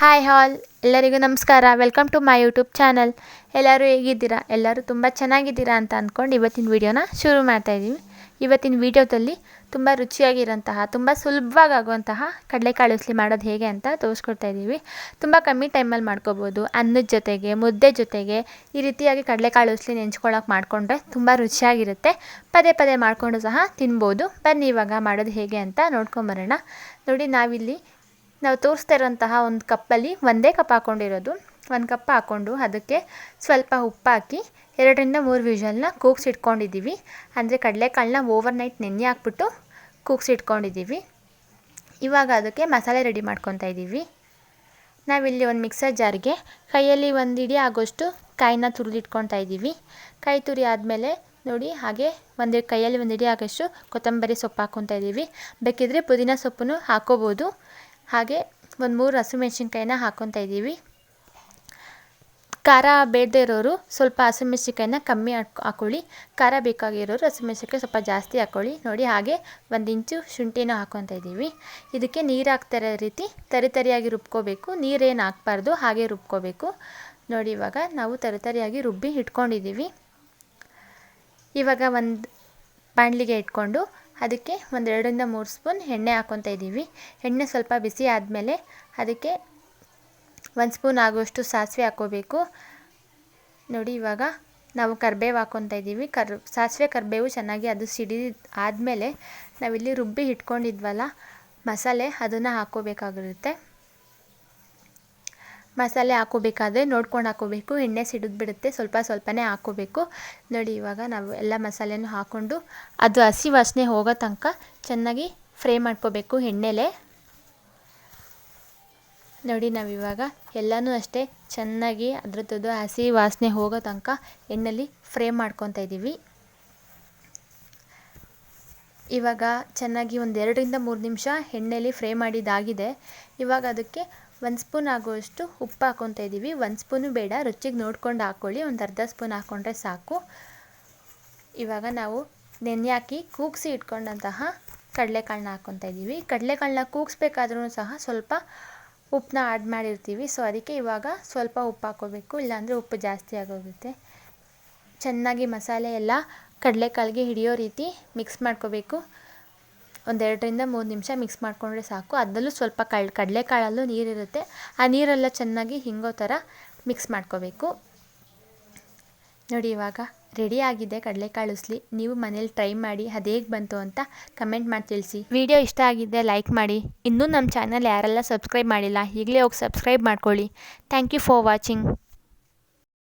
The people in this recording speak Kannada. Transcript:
ಹಾಯ್ ಹಾಲ್ ಎಲ್ಲರಿಗೂ ನಮಸ್ಕಾರ. Welcome to my YouTube channel ಎಲ್ಲರೂ ಹೇಗಿದ್ದೀರಾ? ಎಲ್ಲರೂ ತುಂಬ ಚೆನ್ನಾಗಿದ್ದೀರಾ ಅಂತ ಅಂದ್ಕೊಂಡು ಇವತ್ತಿನ ವೀಡಿಯೋನ ಶುರು ಮಾಡ್ತಾ ಇದ್ದೀವಿ. ಇವತ್ತಿನ ವೀಡಿಯೋದಲ್ಲಿ ತುಂಬ ರುಚಿಯಾಗಿರೋಂತಹ ತುಂಬ ಸುಲಭವಾಗಿ ಆಗುವಂತಹ ಕಡಲೆಕಾಳು ಉಸ್ಲಿ ಮಾಡೋದು ಹೇಗೆ ಅಂತ ತೋರಿಸ್ಕೊಡ್ತಾ ಇದ್ದೀವಿ. ತುಂಬ ಕಮ್ಮಿ ಟೈಮಲ್ಲಿ ಮಾಡ್ಕೋಬೋದು. ಅನ್ನದ ಜೊತೆಗೆ, ಮುದ್ದೆ ಜೊತೆಗೆ ಈ ರೀತಿಯಾಗಿ ಕಡಲೆಕಾಳು ಉಸ್ಲಿ ನೆಂಚ್ಕೊಳ್ಳೋಕೆ ಮಾಡಿಕೊಂಡ್ರೆ ತುಂಬ ರುಚಿಯಾಗಿರುತ್ತೆ. ಪದೇ ಪದೇ ಮಾಡಿಕೊಂಡು ಸಹ ತಿನ್ಬೋದು. ಬನ್ನಿ ಇವಾಗ ಮಾಡೋದು ಹೇಗೆ ಅಂತ ನೋಡ್ಕೊಂಬರೋಣ. ನೋಡಿ ನಾವಿಲ್ಲಿ ನಾವು ತೋರಿಸ್ತಾ ಇರೋಂತಹ ಒಂದು ಕಪ್ಪಲ್ಲಿ ಒಂದೇ ಕಪ್ ಹಾಕ್ಕೊಂಡಿರೋದು ಒಂದು ಕಪ್ ಹಾಕ್ಕೊಂಡು ಅದಕ್ಕೆ ಸ್ವಲ್ಪ ಉಪ್ಪು ಹಾಕಿ ಎರಡರಿಂದ ಮೂರು ವಿಷಲ್ನ ಕೂಗ್ಸಿಟ್ಕೊಂಡಿದ್ದೀವಿ. ಅಂದರೆ ಕಡಲೆಕಾಳನ್ನ ಓವರ್ ನೈಟ್ ನೆನೆ ಹಾಕ್ಬಿಟ್ಟು ಕೂಗ್ಸಿಟ್ಕೊಂಡಿದ್ದೀವಿ. ಇವಾಗ ಅದಕ್ಕೆ ಮಸಾಲೆ ರೆಡಿ ಮಾಡ್ಕೊತಾ ಇದ್ದೀವಿ. ನಾವಿಲ್ಲಿ ಒಂದು ಮಿಕ್ಸರ್ ಜಾರ್ಗೆ ಕೈಯಲ್ಲಿ ಒಂದು ಇಡೀ ಆಗೋಷ್ಟು ಕಾಯಿನ ತುರಿದಿಟ್ಕೊತಾ ಇದ್ದೀವಿ. ಕಾಯಿ ತುರಿ ಆದಮೇಲೆ ನೋಡಿ ಹಾಗೆ ಒಂದು ಕೈಯಲ್ಲಿ ಒಂದು ಇಡೀ ಆಗೋಷ್ಟು ಕೊತ್ತಂಬರಿ ಸೊಪ್ಪು ಹಾಕ್ಕೊತಾ ಇದ್ದೀವಿ. ಬೇಕಿದ್ರೆ ಪುದೀನ ಸೊಪ್ಪನ್ನು ಹಾಕೋಬೋದು ಹಾಗೆ ಒಂದು ಮೂರು ಹಸಿಮೆಣ್ಸಿನ್ಕಾಯಿನ ಹಾಕ್ಕೊತಾ ಇದ್ದೀವಿ. ಖಾರ ಬೇಡದೇ ಇರೋರು ಸ್ವಲ್ಪ ಹಸಿಮೆಣ್ಸಿನ್ಕಾಯಿನ ಕಮ್ಮಿ ಹಾಕ್ ಹಾಕ್ಕೊಳ್ಳಿ ಖಾರ ಬೇಕಾಗಿರೋರು ಹಸಿಮೆಣ್ಸಿನ್ಕಾಯಿ ಸ್ವಲ್ಪ ಜಾಸ್ತಿ ಹಾಕ್ಕೊಳ್ಳಿ ನೋಡಿ ಹಾಗೆ ಒಂದು ಇಂಚು ಶುಂಠಿನ ಹಾಕ್ಕೊತಾ ಇದ್ದೀವಿ. ಇದಕ್ಕೆ ನೀರು ಹಾಕ್ತಿರೋ ರೀತಿ ತರಿ ತರಿಯಾಗಿ ರುಬ್ಕೋಬೇಕು. ನೀರೇನು ಹಾಕ್ಬಾರ್ದು, ಹಾಗೆ ರುಬ್ಕೋಬೇಕು. ನೋಡಿ ಇವಾಗ ನಾವು ತರಿ ತರಿಯಾಗಿ ರುಬ್ಬಿ ಇಟ್ಕೊಂಡಿದ್ದೀವಿ. ಇವಾಗ ಒಂದು ಬಾಣಲಿಗೆ ಇಟ್ಕೊಂಡು ಅದಕ್ಕೆ ಒಂದೆರಡರಿಂದ ಮೂರು ಸ್ಪೂನ್ ಎಣ್ಣೆ ಹಾಕ್ಕೊತಾ ಇದ್ದೀವಿ. ಎಣ್ಣೆ ಸ್ವಲ್ಪ ಬಿಸಿ ಆದಮೇಲೆ ಅದಕ್ಕೆ ಒಂದು ಸ್ಪೂನ್ ಆಗುವಷ್ಟು ಸಾಸಿವೆ ಹಾಕ್ಕೋಬೇಕು ನೋಡಿ ಇವಾಗ ನಾವು ಕರಿಬೇವು ಹಾಕ್ಕೊತಾ ಇದ್ದೀವಿ. ಕರ್, ಸಾಸಿವೆ ಕರಿಬೇವು ಚೆನ್ನಾಗಿ ಅದು ಸಿಡಿ ಆದಮೇಲೆ ನಾವಿಲ್ಲಿ ರುಬ್ಬಿ ಇಟ್ಕೊಂಡಿದ್ವಲ್ಲ ಮಸಾಲೆ ಅದನ್ನು ಹಾಕ್ಕೋಬೇಕಾಗಿರುತ್ತೆ ಮಸಾಲೆ ಹಾಕೋಬೇಕಾದ್ರೆ ನೋಡ್ಕೊಂಡು ಹಾಕೋಬೇಕು. ಎಣ್ಣೆ ಸಿಡಿದ್ಬಿಡುತ್ತೆ ಸ್ವಲ್ಪ ಸ್ವಲ್ಪನೇ ಹಾಕೋಬೇಕು. ನೋಡಿ, ಇವಾಗ ನಾವು ಎಲ್ಲ ಮಸಾಲೆನೂ ಹಾಕ್ಕೊಂಡು ಅದು ಹಸಿ ವಾಸನೆ ಹೋಗೋ ತನಕ ಚೆನ್ನಾಗಿ ಫ್ರೈ ಮಾಡ್ಕೋಬೇಕು ಎಣ್ಣೆಲೆ. ನೋಡಿ ನಾವಿವಾಗ ಎಲ್ಲನೂ ಅಷ್ಟೇ ಚೆನ್ನಾಗಿ ಅದ್ರದ್ದು ಹಸಿ ವಾಸನೆ ಹೋಗೋ ತನಕ ಎಣ್ಣೆಲಿ ಫ್ರೈ ಮಾಡ್ಕೊತಾ ಇದ್ದೀವಿ ಇವಾಗ ಚೆನ್ನಾಗಿ ಒಂದೆರಡರಿಂದ ಮೂರು ನಿಮಿಷ ಎಣ್ಣೆಲಿ ಫ್ರೈ ಮಾಡಿದ್ದಾಗಿದೆ. ಇವಾಗ ಅದಕ್ಕೆ ಒಂದು ಸ್ಪೂನ್ ಆಗುವಷ್ಟು ಉಪ್ಪು ಹಾಕ್ಕೊತಾ ಇದ್ದೀವಿ. ಒಂದು ಸ್ಪೂನು ಬೇಡ, ರುಚಿಗೆ ನೋಡ್ಕೊಂಡು ಹಾಕ್ಕೊಳ್ಳಿ ಒಂದು ಅರ್ಧ ಸ್ಪೂನ್ ಹಾಕ್ಕೊಂಡ್ರೆ ಸಾಕು. ಇವಾಗ ನಾವು ನೆನೆ ಹಾಕಿ ಕೂಗಿಸಿ ಇಟ್ಕೊಂಡಂತಹ ಕಡಲೆಕಾಳನ್ನ ಹಾಕ್ಕೊತಾ ಇದ್ದೀವಿ. ಕಡಲೆಕಾಳನ್ನ ಕೂಗಿಸ್ಬೇಕಾದ್ರೂ ಸಹ ಸ್ವಲ್ಪ ಉಪ್ಪನ್ನ ಆ್ಯಡ್ ಮಾಡಿರ್ತೀವಿ. ಸೊ ಅದಕ್ಕೆ ಇವಾಗ ಸ್ವಲ್ಪ ಉಪ್ಪು ಹಾಕೋಬೇಕು. ಇಲ್ಲಾಂದರೆ ಉಪ್ಪು ಜಾಸ್ತಿ ಆಗೋಗುತ್ತೆ. ಚೆನ್ನಾಗಿ ಮಸಾಲೆ ಎಲ್ಲ ಕಡಲೆಕಾಳಿಗೆ ಹಿಡಿಯೋ ರೀತಿ ಮಿಕ್ಸ್ ಮಾಡ್ಕೋಬೇಕು. ಒಂದೆರಡರಿಂದ ಮೂರು ನಿಮಿಷ ಮಿಕ್ಸ್ ಮಾಡಿಕೊಂಡ್ರೆ ಸಾಕು. ಅದರಲ್ಲೂ ಸ್ವಲ್ಪ ಕಳ್, ಕಡಲೆಕಾಳಲ್ಲೂ ನೀರಿರುತ್ತೆ. ಆ ನೀರೆಲ್ಲ ಚೆನ್ನಾಗಿ ಹಿಂಗೋ ಥರ ಮಿಕ್ಸ್ ಮಾಡ್ಕೋಬೇಕು. ನೋಡಿ ಇವಾಗ ರೆಡಿ ಆಗಿದೆ ಕಡಲೆಕಾಳು ಉಸ್ಲಿ. ನೀವು ಮನೇಲಿ ಟ್ರೈ ಮಾಡಿ ಅದು ಹೇಗೆ ಬಂತು ಅಂತ ಕಮೆಂಟ್ ಮಾಡಿ ತಿಳಿಸಿ. ವಿಡಿಯೋ ಇಷ್ಟ ಆಗಿದೆ ಲೈಕ್ ಮಾಡಿ. ಇನ್ನೂ ನಮ್ಮ ಚಾನಲ್ ಯಾರೆಲ್ಲ ಸಬ್ಸ್ಕ್ರೈಬ್ ಮಾಡಿಲ್ಲ ಈಗಲೇ ಹೋಗಿ ಸಬ್ಸ್ಕ್ರೈಬ್ ಮಾಡ್ಕೊಳ್ಳಿ. Thank you for watching